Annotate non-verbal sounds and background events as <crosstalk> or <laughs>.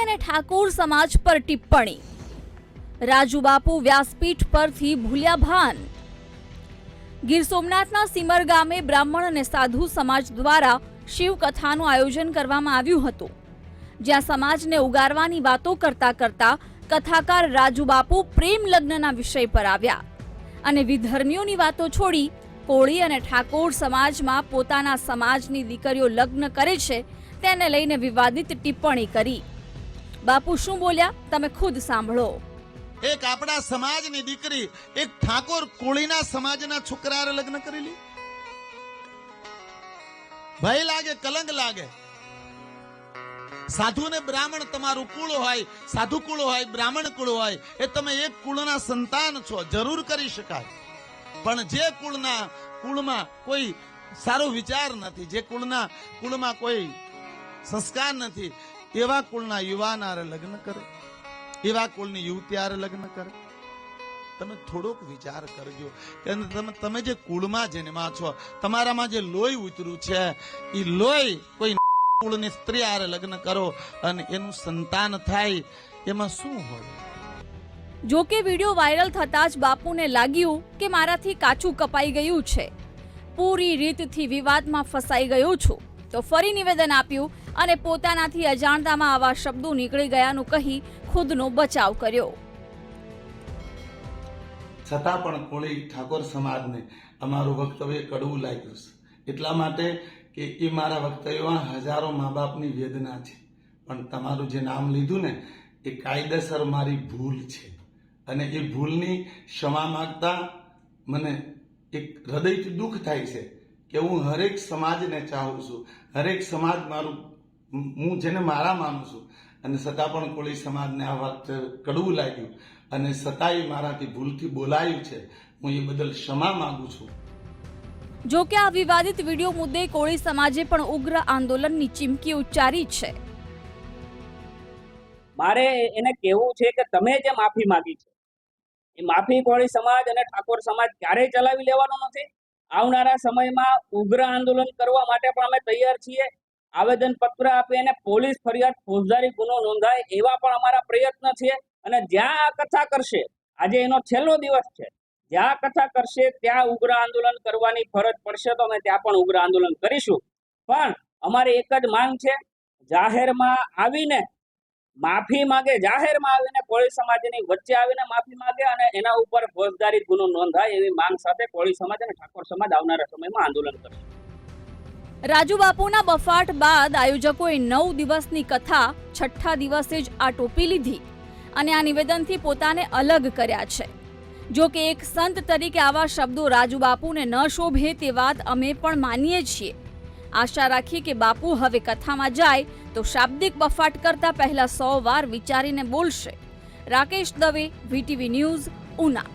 કોળી અને ઠાકોર સમાજ પર ટિપ્પણી. રાજુબાપુ વ્યાસપીઠ પરથી ભૂલ્યા ભાન ગીર સોમનાથના સિમર ગામે બ્રાહ્મણ અને સાધુ સમાજ દ્વારા શિવકથાનું આયોજન કરવામાં આવ્યું હતું. જ્યાં સમાજને ઉગારવાની વાતો કરતા કરતા કથાકાર રાજુબાપુ પ્રેમ લગ્નના વિષય પર આવ્યા અને વિધર્મીઓની વાતો છોડી કોળી અને ઠાકોર સમાજમાં પોતાના સમાજની દીકરીઓ લગ્ન કરે છે તેને લઈને વિવાદિત ટિપ્પણી કરી. બાપુ શું બોલ્યા? તમે ખુદ સાંભળો. એક આપણા સમાજની દીકરી, એક ઠાકોર કોળીના સમાજના છોકરા લગ્ન કરેલી ભય લાગે, કલંક લાગે. સાધુ ને બ્રાહ્મણ તમારું કુળ હોય, સાધુ કુળ હોય, બ્રાહ્મણ કુળ હોય, એ તમે એક કુળના સંતાન છો, જરૂર કરી શકાય. પણ જે કુળના કુળમાં કોઈ સારો વિચાર નથી, જે કુળના કુળમાં કોઈ સંસ્કાર નથી એવા કુળના યુવાન આરે લગ્ન કરે, એવા કુળની યુવતી આરે લગ્ન કરે. તમે થોડોક વિચાર કરજો કે તમે તમે જે કુળમાં જન્મા છો, તમારામાં જે લોહી ઉતર્યું છે એ લોહી કોઈ <laughs> કુળની સ્ત્રી આરે લગ્ન કરો અને એનું સંતાન થાય, એમાં શું હોય? જો કે વીડિયો વાયરલ થતાં જ બાપુને લાગ્યું કે મારાથી કાચું કપાઈ ગયું છે. પૂરી રીતથી વિવાદમાં ફસાઈ ગયો છું. તો ફરી નિવેદન આપ્યું અને પોતાનાથી અજાણતામાં આવા શબ્દો નીકળી ગયાનું કહી ખુદનો બચાવ કર્યો. છતાં પણ કોળી ઠાકોર સમાજને અમારું વક્તવ્ય કડવું લાગ્યું છે. એટલા માટે કે એ મારા વક્તવ્યમાં હજારો મા બાપની વેદના છે. પણ તમારું જે નામ લીધું ને, એ કાયદેસર મારી ભૂલ છે. અને એ ભૂલની ક્ષમા માગતા મને એક હૃદયથી દુઃખ થાય છે કે હું હરેક સમાજને ચાહું છું. હરેક સમાજ મારું હું જેને મારા માનું છું અને છતાં પણ કોળી સમાજને આ વાત કડવું લાગ્યું અને છતાંય મારાથી ભૂલથી બોલાયું છે હું એ બદલ ક્ષમા માંગુ છું. જો કે આ વિવાદિત વીડિયો મુદ્દે કોળી સમાજે પણ ઉગ્ર આંદોલનની ચીમકી ઉચ્ચારી છે. મારે એને કહેવું છે કે તમે જે માફી માંગી છે એ માફી કોળી સમાજ અને ઠાકોર સમાજ ક્યારેય ચલાવી લેવાનો નથી. આવનારા સમયમાં ઉગ્ર આંદોલન કરવા માટે પણ અમે તૈયાર છીએ. આવેદન પત્ર આપી અને પોલીસ ફરિયાદ, ફોજદારી ગુનો નોંધાય એવા પણ અમારા પ્રયત્ન છે. અને જ્યાં આ કથા કરશે, આજે એનો છેલ્લો દિવસ છે. જ્યાં કથા કરશે, ત્યાં ઉગ્ર આંદોલન કરવાની ફરજ પડશે તો અમે ત્યાં પણ ઉગ્ર આંદોલન કરીશું. પણ અમારી એક જ માંગ છે, જાહેરમાં આવીને, માફી માંગે, જાહેરમાં આવીને કોળી સમાજની વચ્ચે આવીને માફી માંગે અને એના ઉપર ફોજદારી ગુનો નોંધાય એવી માંગ સાથે કોળી સમાજ અને ઠાકોર સમાજ આવનારા સમયમાં આંદોલન કરશે. રાજુ બાપુના બફાટ બાદ આયોજકોએ નવ દિવસની કથા છઠ્ઠા દિવસે જ આ ટોપી લીધી અને આ નિવેદનથી પોતાને અલગ કર્યા છે. જો કે એક સંત તરીકે આવા શબ્દો રાજુ બાપુને ન શોભે તે વાત અમે પણ માનીએ છીએ. આશા રાખીએ કે બાપુ હવે કથામાં જાય તો શાબ્દિક બફાટ કરતા પહેલા સો વાર વિચારીને બોલશે. Rakesh Dave, VTV news, Una.